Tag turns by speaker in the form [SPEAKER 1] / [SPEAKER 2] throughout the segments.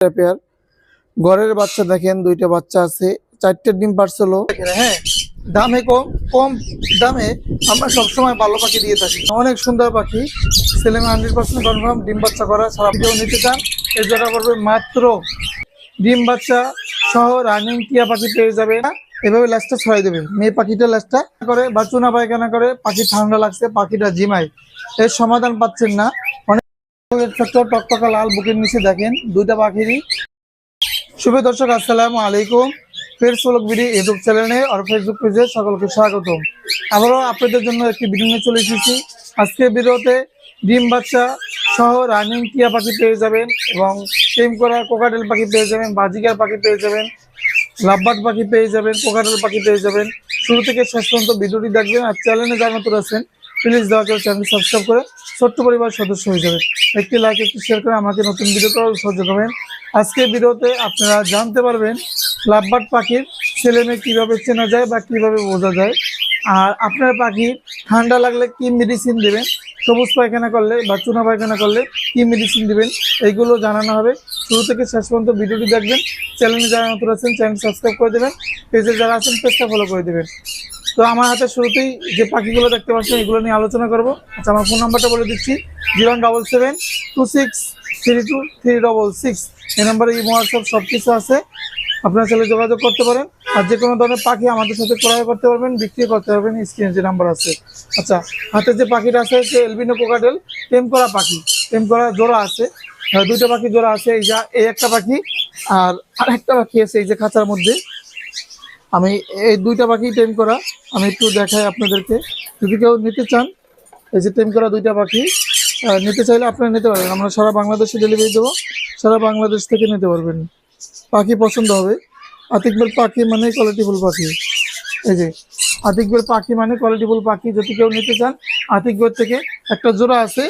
[SPEAKER 1] Pair ঘরের বাচ্চা দেখেন, দুইটা বাচ্চা আছে, চারটে ডিম পারছিল। হ্যাঁ দামে কম কম দামে আমরা সবসময় ভালো পাখি দিয়ে থাকি। অনেক সুন্দর পাখি, ছেলে মেয়ে হান্ড্রেড পার্সেন্ট কনফার্ম ডিম বাচ্চা করা সারা কেউ নিতে চান এই জায়গা পড়বে মাত্র ডিম বাচ্চা সহ রানিং টিয়া পাখি পেয়ে যাবে এভাবে ল্যাসটা ছড়াই দেবে মেয়ে পাখিটা ল্যাসটা করে বা চুনা পায়খানা করে, পাখি ঠান্ডা লাগছে, পাখিটা জিমাই এর সমাধান পাচ্ছেন না। ছোট্ট টকটকা লাল বুকের নিচে দেখেন দুইটা দর্শক আলাইকুম। চ্যানেলে আর ফেসবুক সকলকে জন্য একটি চলে এসেছি। আজকে ডিম বাচ্চা সহ রানিং টিয়া পাখি পেয়ে যাবেন এবং টেম করা কোকাটেল পাখি পেয়ে যাবেন, বাজিকার পাখি পেয়ে যাবেন লাভবাট পাখি পেয়ে যাবেন, কোকাটেল পাখি পেয়ে যাবেন। শুরু থেকে শেষ পর্যন্ত ভিডিওটি দেখবেন আর চ্যানেলে নতুন আছেন প্লিজ দয়া করে চ্যানেল সাবস্ক্রাইব করে ছোট্ট পরিবার সদস্য হয়ে যাবেন। একটি লাইক একটি শেয়ার করে আমাকে নতুন ভিডিও করার সহযোগ করবেন আজকে ভিডিওতে আপনারা জানতে পারবেন লাভবাট পাখির ছেলে মেয়ে কীভাবে চেনা যায় বা কীভাবে বোঝা যায়। আর আপনার পাখি ঠান্ডা লাগলে কি মেডিসিন দেবেন, সবুজ পায়খানা করলে বা চুনা পায়খানা করলে কি মেডিসিন দেবেন, এইগুলো জানানো হবে। শুরু থেকে শেষ পর্যন্ত ভিডিওটি দেখবেন। চ্যানেলে যারা নতুন আছেন চ্যানেল সাবস্ক্রাইব করে দেবেন। পেজে যারা আছেন পেজটা ফলো করে দেবেন। তো আমার হাতে শুরুতেই যে পাখিগুলো দেখতে পাচ্ছেন, এগুলো নিয়ে আলোচনা করব। আচ্ছা আমার ফোন নাম্বারটা বলে দিচ্ছি, zero double seven two six three two three double six. এই নাম্বারে ইমো, হোয়াটসঅ্যাপ সব কিছু আছে। আপনারা চাইলে যোগাযোগ করতে পারেন। আর যে কোনো ধরনের পাখি আমাদের সাথে ক্রয় করতে পারবেন, বিক্রি করতে পারবেন স্ক্রিনে যে নাম্বার আছে। আচ্ছা হাতে যে পাখিটা আছে, সে এলবিনো কোকাটেল টেম করা পাখি। টেম করা জোড়া আছে। দুইটা পাখি জোড়া আছে, এই যা, এই একটা পাখি, আর আরেকটা পাখি আছে, এই যে খাঁচার মধ্যে। আমি এই দুইটা পাখি টেম করা। আমি একটু দেখাই আপনাদেরকে। যদি কেউ নিতে চান, এই যে টেম করা দুইটা পাখি নিতে চাইলে আপনারা নিতে পারবেন। আমরা সারা বাংলাদেশে ডেলিভারি দেবো। সারা বাংলাদেশ থেকে নিতে পারবেন। পাখি পছন্দ হবে। আতিকবের পাখি মানে কোয়ালিটিফুল পাখি। এই যে আতিকবের পাখি মানে কোয়ালিটিফুল পাখি। যদি কেউ নিতে চান আতিকবের থেকে একটা জোড়া আছে।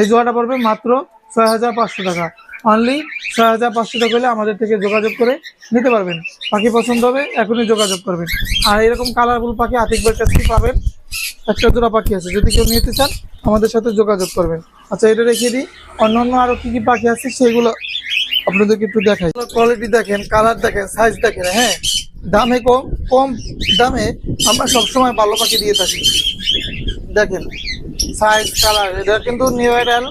[SPEAKER 1] এই জোড়াটা পড়বে মাত্র ছয় হাজার পাঁচশো টাকা। অনলি ছয় হাজার পাঁচশো টাকা হলে আমাদের থেকে যোগাযোগ করে নিতে পারবেন। পাখি পছন্দ হবে, এখনই যোগাযোগ করবেন। আর এরকম কালারফুল পাখি আতিকবের কাছে পাবেন। একটা জোড়া পাখি আছে, যদি কেউ নিতে চান, আমাদের সাথে যোগাযোগ করবেন। আচ্ছা এটা রেখে দিই। অন্য অন্য আরও কী কী পাখি আছে, সেগুলো আপনাদেরকে একটু দেখাই। কোয়ালিটি দেখেন কালার দেখেন সাইজ দেখেন হ্যাঁ। দামে কম কম দামে আমরা সবসময় ভালো পাখি দিয়ে থাকি। দেখেন সাইজ কালার এটা কিন্তু নিউ এয়ারএল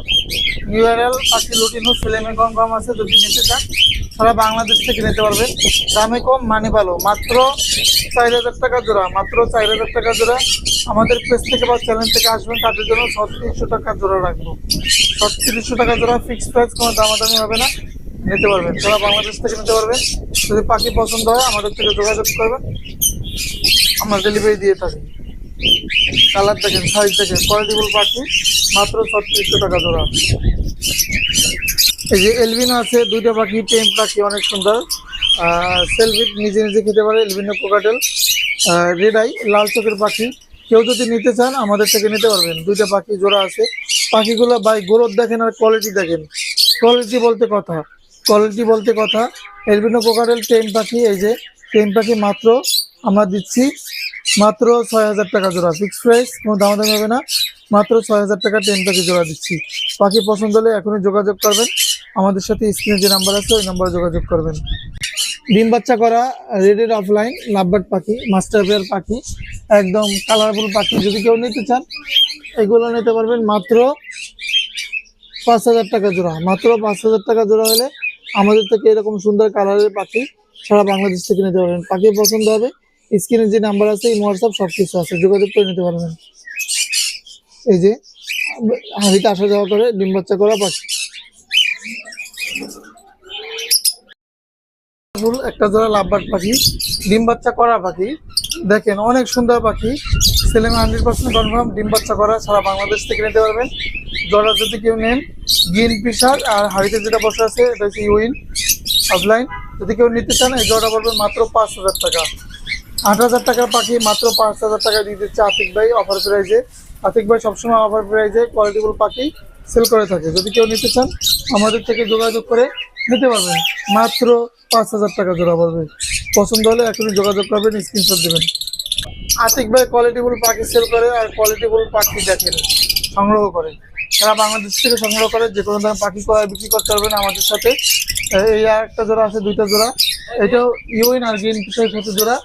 [SPEAKER 1] নিউ এয়ারএল পাখি লুটিনো ছেলেমেয়ে কম কম আছে, যদি নিতে চান, সারা বাংলাদেশ থেকে নিতে পারবেন দামে কম মানে ভালো। মাত্র চার হাজার টাকা জোড়া, মাত্র চার হাজার টাকা জোড়া। আমাদের পেজ থেকে বা চ্যানেল থেকে আসবেন, তাদের জন্য ছত্রিশশো টাকা জোড়া রাখব। ছত্রিশশো টাকা জোড়া ফিক্সড প্রাইস কোনো দামাদামি হবে না। নিতে পারবেন। সারা বাংলাদেশ থেকে নিতে পারবেন। যদি পাখি পছন্দ হয়, আমাদের থেকে যোগাযোগ করবেন। আমরা ডেলিভারি দিয়ে থাকি। কালার দেখেন সাইজ দেখেন কোয়ালিটিফুল পাখি মাত্র ছত্রিশশো টাকা জোড়া। এই যে এলবিনো আছে, দুইটা পাখি টেম পাখি, অনেক সুন্দর। সেলফি নিজে নিজে খেতে পারে এলবিনো কোকাটেল রেড আই লাল চোখের পাখি। কেউ যদি নিতে চান, আমাদের থেকে নিতে পারবেন। দুইটা পাখি জোড়া আছে। পাখিগুলো বাই গ্রোথ দেখেন আর কোয়ালিটি দেখেন। কোয়ালিটি বলতে কথা। কোয়ালিটি বলতে কথা। এলবিনো কোকাটেল টেন পাখি, এই যে টেম পাখি মাত্র আমরা দিচ্ছি। মাত্র ছয় হাজার টাকা জোড়া। ফিক্স প্রাইস কোনো দামাদামি হবে না। মাত্র ছয় হাজার টাকা টেন পাখি জোড়া দিচ্ছি। পাখি পছন্দ হলে এখনই যোগাযোগ করবেন। আমাদের সাথে স্ক্রিনে যে নাম্বার আছে, ওই নাম্বারে যোগাযোগ করবেন। ডিম বাচ্চা করা রেডের অফলাইন লাভবার্ড পাখি মাস্টার পেয়ার পাখি, একদম কালারফুল পাখি। যদি কেউ নিতে চান, এগুলো নিতে পারবেন মাত্র পাঁচ হাজার টাকা জোড়া। মাত্র পাঁচ হাজার টাকা জোড়া হলে আমাদের থেকে এরকম সুন্দর কালারের পাখি সারা বাংলাদেশ থেকে নিতে পারবেন। পাখি পছন্দ হবে স্ক্রিনে যে নাম্বার আছে, এই হোয়াটসঅ্যাপ সব কিছু আছে। যোগাযোগ করে নিতে পারবেন। এই যে, হাঁড়িতে আসা যাওয়া করে, ডিম বাচ্চা করা পাখি। একটা জোড়া লাভবার্ড পাখি, ডিম বাচ্চা করা পাখি, দেখেন অনেক সুন্দর পাখি। ছেলে হান্ড্রেড পার্সেন্ট কনফার্ম ডিম বাচ্চা করা সারা বাংলাদেশ থেকে নিতে পারবেন। জোড়া যদি কেউ নেন, গ্রিন পিসার আর হাড়িতে যেটা বসে আছে, এটা হচ্ছে ইউইন অফলাইন যদি কেউ নিতে চান, এই জোড়াটা পড়বে মাত্র পাঁচ হাজার টাকা। আট হাজার টাকার পাখি, মাত্র পাঁচ হাজার টাকা দিয়ে দিচ্ছে আতিক ভাই অফার প্রাইজে আতিক ভাই সবসময় অফার প্রাইজে কোয়ালিটিফুল পাখি সেল করে থাকে। যদি কেউ নিতে চান, আমাদের থেকে যোগাযোগ করে নিতে পারবেন মাত্র পাঁচ হাজার টাকা জোড়া পড়বে। পছন্দ হলে এখনই যোগাযোগ করবেন স্ক্রিনশট দেবেন। আতিক ভাই কোয়ালিটিফুল পাখি সেল করে আর কোয়ালিটিফুল পাখি দেখেন, সংগ্রহ করে। সারা বাংলাদেশ থেকে সংগ্রহ করে, যে কোনো ধরনের পাখি ক্রয় বিক্রি করতে পারবেন আমাদের সাথে। এই আর একটা জোড়া আছে, দুইটা জোড়া। এটাও ইউএন আর গ্রিন সাথে জোড়া।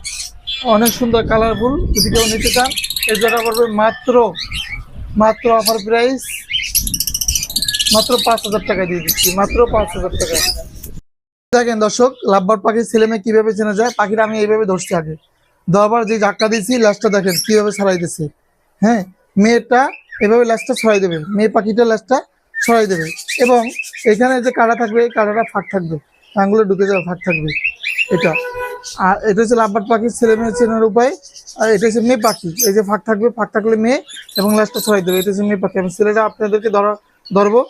[SPEAKER 1] অনেক সুন্দর কালারফুল যদি কেউ নিতে চান। এই জোড়া পড়বে মাত্র মাত্র অফার প্রাইস মাত্র পাঁচ হাজার টাকা দিয়ে দিচ্ছি, মাত্র পাঁচ হাজার টাকা দেখেন দর্শক, লাভবার পাখির ছেলে মেয়ে কীভাবে চেনা যায়? পাখিটা আমি এইভাবে ধরছি আগে। দরবার যে ধাক্কা দিয়েছি লাস্টটা দেখেন কীভাবে ছড়াই দিচ্ছে হ্যাঁ মেয়েটা এভাবে লাস্টটা ছড়াই দেবে। মেয়ে পাখিটা লাস্টটা ছড়াই দেবে। এবং এখানে যে কাটা থাকবে, এই কাটাটা ফাঁক থাকবে। আঙুলে ঢুকে যাবে, ফাঁক থাকবে। এটা। আর এটা হচ্ছে লাভবার পাখির ছেলে মেয়ে চেনার উপায়। আর এটা হচ্ছে মেয়ে পাখি। এই যে ফাঁক থাকবে, ফাঁক থাকলে মেয়ে এবং লাস্টটা ছড়াই দেবে। এটা হচ্ছে মেয়ে পাখি। আমি ছেলেটা আপনাদেরকে ধরা, ধরবো।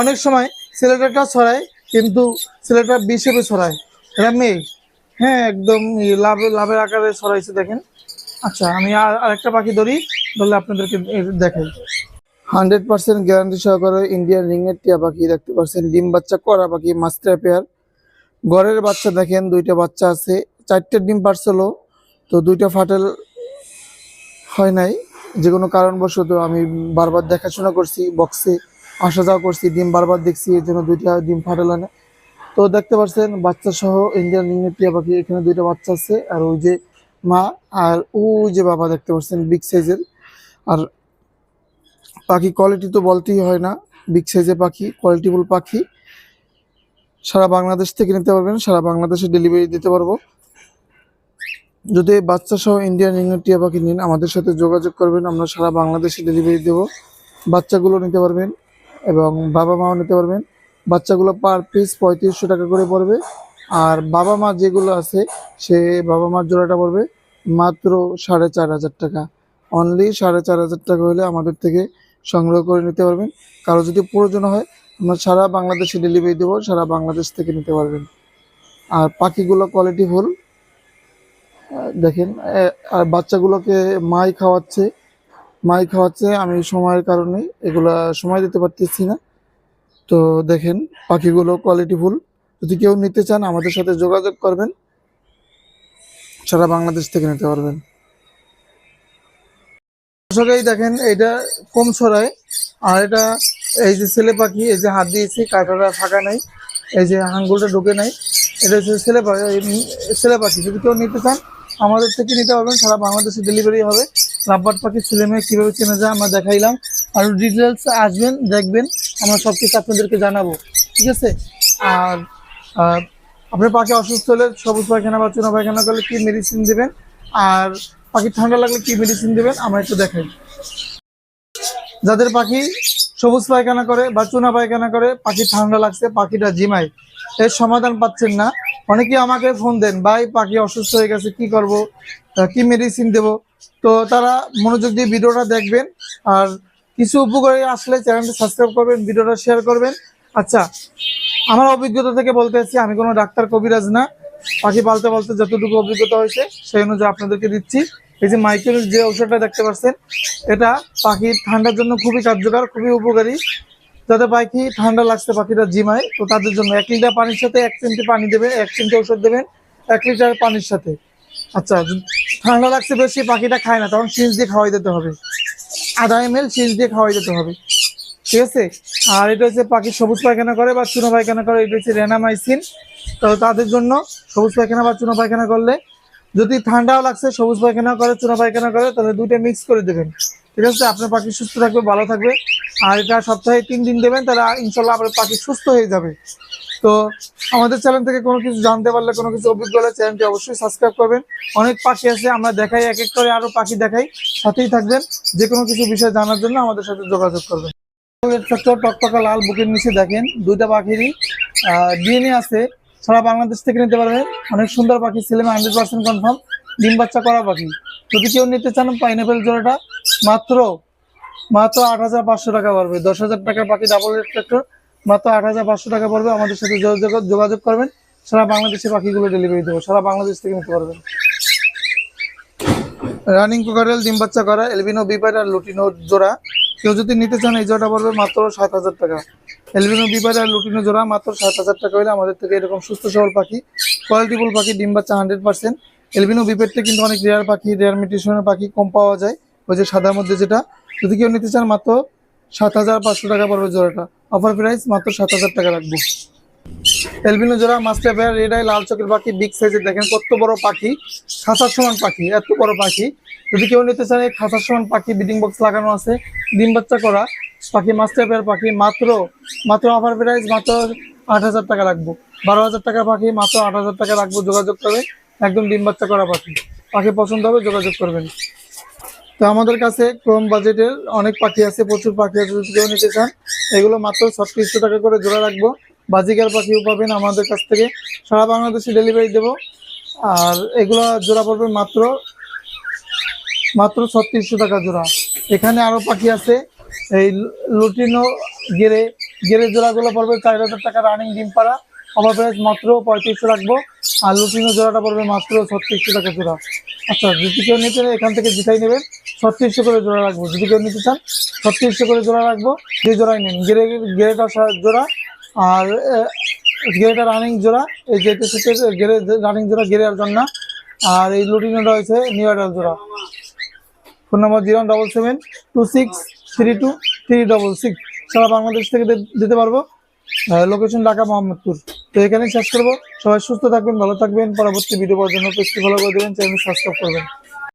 [SPEAKER 1] অনেক সময় ছেলেটাটা ছড়ায়, কিন্তু ছেলেটা বিষেপে ছড়ায়। এটা মেয়ে। হ্যাঁ একদম ই লাভ, লাভের আকারে ছড়াইছে, দেখেন। আচ্ছা আমি আর আরেকটা পাখি ধরি, ধরলে আপনাদেরকে দেখাই। হান্ড্রেড পার্সেন্ট গ্যারান্টি সহকারে ইন্ডিয়ান রিংয়ের টিয়া পাখি দেখতে পাচ্ছেন ডিম বাচ্চা করা পাখি, মাস্টার পেয়ার। ঘরের বাচ্চা দেখেন, দুইটা বাচ্চা আছে। চারটে ডিম পার্সেল তো দুইটা ফাটেল হয় নাই। যে কোনো কারণবশত আমি বারবার দেখাশোনা করছি বক্সে আসা যাওয়া করছি, ডিম বারবার দেখছি, এর জন্য দুইটা ডিম ফাটেল হয় না তো দেখতে পাচ্ছেন বাচ্চা সহ ইন্ডিয়ান রিংয়ের টিয়া পাখি, এখানে দুইটা বাচ্চা আছে, আর ওই যে মা আর ওই যে বাবা দেখতে পাচ্ছেন বিগ সাইজের আর পাখি কোয়ালিটি তো বলতেই হয় না বিগ সাইজের পাখি কোয়ালিটিফুল পাখি। সারা বাংলাদেশ থেকে নিতে পারবেন, সারা বাংলাদেশে ডেলিভারি দিতে পারব। যদি বাচ্চা সহ ইন্ডিয়ান রিংয়ের টিয়া পাখি নিন, আমাদের সাথে যোগাযোগ করবেন। আমরা সারা বাংলাদেশে ডেলিভারি দেব। বাচ্চাগুলো নিতে পারবেন এবং বাবা মাও নিতে পারবেন। বাচ্চাগুলো পার পিস পঁয়ত্রিশশো টাকা করে পড়বে। আর বাবা মা যেগুলো আছে, সে বাবা মার জোড়াটা পড়বে মাত্র সাড়ে চার হাজার টাকা। অনলি সাড়ে চার হাজার টাকা হলে আমাদের থেকে সংগ্রহ করে নিতে পারবেন। কারও যদি প্রয়োজন হয়, আমরা সারা বাংলাদেশে ডেলিভারি দেবো, সারা বাংলাদেশ থেকে নিতে পারবেন। আর পাখিগুলো কোয়ালিটি ফুল দেখেন আর বাচ্চাগুলোকে মাই খাওয়াচ্ছে। মাই খাওয়াচ্ছে, আমি সময়ের কারণে এগুলা সময় দিতে পারতেছি না। তো দেখেন, পাখিগুলো কোয়ালিটি ফুল যদি কেউ নিতে চান, আমাদের সাথে যোগাযোগ করবেন। সারা বাংলাদেশ থেকে নিতে পারবেন। দর্শকেই দেখেন এটা কম ছড়ায় আর এটা এই যে ছেলে পাখি, এই যে হাত দিয়েছি, কাঁটাটা ফাঁকা নাই, এই যে আঙ্গুলটা ঢুকে নাই। এটা হচ্ছে ছেলে পাখি ছেলে পাখি। যদি কেউ নিতে চান আমাদের থেকে নিতে পারবেন। সারা বাংলাদেশে ডেলিভারি হবে। লাভবাট পাখি ছেলে মেয়ে কীভাবে চেনা যায় আমরা দেখাইলাম। আর ডিটেলস আসবেন, দেখবেন। আমরা সব কিছু আপনাদেরকে জানাব। ঠিক আছে? আর আপনার পাখি অসুস্থ হলে সবুজ পায়খানা বা চুনা পায়খানা করলে কী মেডিসিন দেবেন? আর পাখি ঠান্ডা লাগলে কী মেডিসিন দেবেন? আমরা একটু দেখাই। যাদের পাখি সবুজ পায়খানা করে বা চুনা পায়খানা করে পাখি ঠান্ডা লাগছে, পাখিটা জিমায় এর সমাধান পাচ্ছেন না। অনেকেই আমাকে ফোন দেন, ভাই, পাখি অসুস্থ হয়ে গেছে, কি করব? কি মেডিসিন দেব? তো তারা মনোযোগ দিয়ে ভিডিওটা দেখবেন। আর কিছু উপকারী আসলে চ্যানেলটা সাবস্ক্রাইব করবেন, ভিডিওটা শেয়ার করবেন। আচ্ছা আমার অভিজ্ঞতা থেকে বলতে চাচ্ছি, আমি কোনো ডাক্তার কবিরাজ না। পাখি পালতে পালতে যতটুকু অভিজ্ঞতা হয়েছে, সেই অনুযায়ী আপনাদেরকে দিচ্ছি। এই যে মাইকেল যে ঔষধটা দেখতে পাচ্ছেন, এটা পাখির ঠান্ডার জন্য খুবই কার্যকর, খুবই উপকারী। যাদের পাখি ঠান্ডা লাগছে পাখিটা জিমায়, তো তাদের জন্য এক লিটার পানির সাথে এক চিমটি পানি দেবেন, এক চিমটি ওষুধ দেবেন, এক লিটার পানির সাথে। আচ্ছা ঠান্ডা লাগছে বেশি, পাখিটা খায় না, তখন সিঞ্জ দিয়ে খাওয়াই দিতে হবে। আধা এম এল সিঞ্জ দিয়ে খাওয়াই দিতে হবে। ঠিক আছে? আর এটা হচ্ছে পাখি সবুজ পায়খানা করে বা চুনো পায়খানা করে, এটা হচ্ছে রেনামাইসিন। তো তাদের জন্য সবুজ পায়খানা বা চুনো পায়খানা করলে যদি ঠান্ডাও লাগছে, সবুজ পায়খানা করে, চুনো পায়খানা করে, তাহলে দুইটা মিক্স করে দেবেন। ঠিক আছে? আপনার পাখি সুস্থ থাকবে, ভালো থাকবে। আর এটা সপ্তাহে তিন দিন দেবেন, তাহলে ইনশাল্লাহ আপনার পাখি সুস্থ হয়ে যাবে। তো আমাদের চ্যানেল থেকে কোনো কিছু জানতে পারলে, কোনো কিছু অভিজ্ঞ হলে চ্যানেলটি অবশ্যই সাবস্ক্রাইব করবেন। অনেক পাখি আছে, আমরা দেখাই, এক এক করে আরও পাখি দেখাই। সাথেই থাকবেন, যে কোনো কিছু বিষয় জানার জন্য আমাদের সাথে যোগাযোগ করবেন। টকটকা লাল বুকের নিচে দেখেন, দুইটা পাখিরই ডিএনএ আছে। সারা বাংলাদেশ থেকে নিতে পারবেন অনেক সুন্দর পাখি, ছেলে হান্ড্রেড পার্সেন্ট কনফার্ম ডিম বাচ্চা করা পাখি। যদি কেউ নিতে চান পাইনাপেল জোড়াটা, মাত্র মাত্র আট হাজার পাঁচশো টাকা পড়বে। দশ হাজার টাকার পাখি ডাবল ট্রাক্টর মাত্র আট হাজার পাঁচশো টাকা পড়বে। আমাদের সাথে যোগাযোগ যোগাযোগ করবেন। সারা বাংলাদেশে পাখিগুলো ডেলিভারি দেবো। সারা বাংলাদেশ থেকে নিতে পারবেন। রানিং কোকারেল ডিম বাচ্চা করা এলবিনো বিপার আর লুটিনো জোড়া। কেউ যদি নিতে চান এই জোড়াটা পড়বে মাত্র সাত হাজার টাকা। এলবিনো বিপার আর লুটিনো জোড়া মাত্র সাত হাজার টাকা হলে আমাদের থেকে এরকম সুস্থ সবল পাখি কোয়ালিটিফুল পাখি, ডিম বাচ্চা হান্ড্রেড পার্সেন্ট এলবিনো বিপেটটা কিন্তু অনেক রেয়ার পাখি রেয়ার মিউটেশনের পাখি কম পাওয়া যায়। ওই যে সাদার মধ্যে যেটা, যদি কেউ নিতে চান মাত্র সাত হাজার পাঁচশো টাকা পড়বে জোড়াটা। অফার প্রাইস মাত্র সাত হাজার টাকা রাখব। এলবিনো জোড়া মাস্টার পেয়ার রেডাই লাল চোখের পাখি বিগ সাইজের দেখেন কত বড় পাখি খাঁচার সমান পাখি, এত বড় পাখি। যদি কেউ নিতে চান এই খাঁচার সমান পাখি বিডিং বক্স লাগানো আছে, ডিম বাচ্চা করা পাখি মাস্টার পেয়ার পাখি, মাত্র মাত্র অফার প্রাইস মাত্র আট হাজার টাকা রাখব। বারো হাজার টাকা পাখি, মাত্র আট হাজার টাকা রাখব যোগাযোগ করবেন একদম ডিম বাচ্চা করা পাখি। পাখি পছন্দ হবে, যোগাযোগ করবেন। তো আমাদের কাছে কম বাজেটের অনেক পাখি আছে, প্রচুর পাখি আছে, যদি কেউ নিতে চান, এগুলো মাত্র ছত্রিশশো টাকা করে জোড়া রাখব। বাজিকার পাখিও পাবেন আমাদের কাছ থেকে। সারা বাংলাদেশে ডেলিভারি দেবো। আর এগুলো জোড়া পড়বে মাত্র মাত্র ছত্রিশশো টাকা জোড়া। এখানে আরও পাখি আছে এই লুটিনো গেরে গেরে জোড়াগুলো পড়বে চার হাজার টাকা রানিং ডিম পাড়া। আমার প্রাইস মাত্র পঁয়ত্রিশশো রাখব। আর লুটিনো জোড়াটা পড়বে মাত্র ছত্রিশশো টাকা জোড়া। আচ্ছা যদি কেউ নিতে এখান থেকে জিতাই নেবেন। ছত্রিশশো করে জোড়া রাখব। যদি কেউ নিতে চান, ছত্রিশশো করে জোড়া রাখব। যে জোড়াই নেন। গেরে গেরেটা জোড়া। আর গেরেটা রানিং জোড়া। এই যেটা সেটা গেরে রানিং জোড়া গেরে আর জন্য। আর এই লুটিনোটা হয়েছে নিউ অ্যাডাল জোড়া। Phone number zero double seven two six three two three double six সারা বাংলাদেশ থেকে দিতে পারব। লোকেশন ঢাকা মোহাম্মদপুর। তো এখানেই শেষ করব। সবাই সুস্থ থাকবেন, ভালো থাকবেন। পরবর্তী ভিডিও জন্য পেজটি ফলো করে দেবেন চ্যানেল সাবস্ক্রাইব করবেন।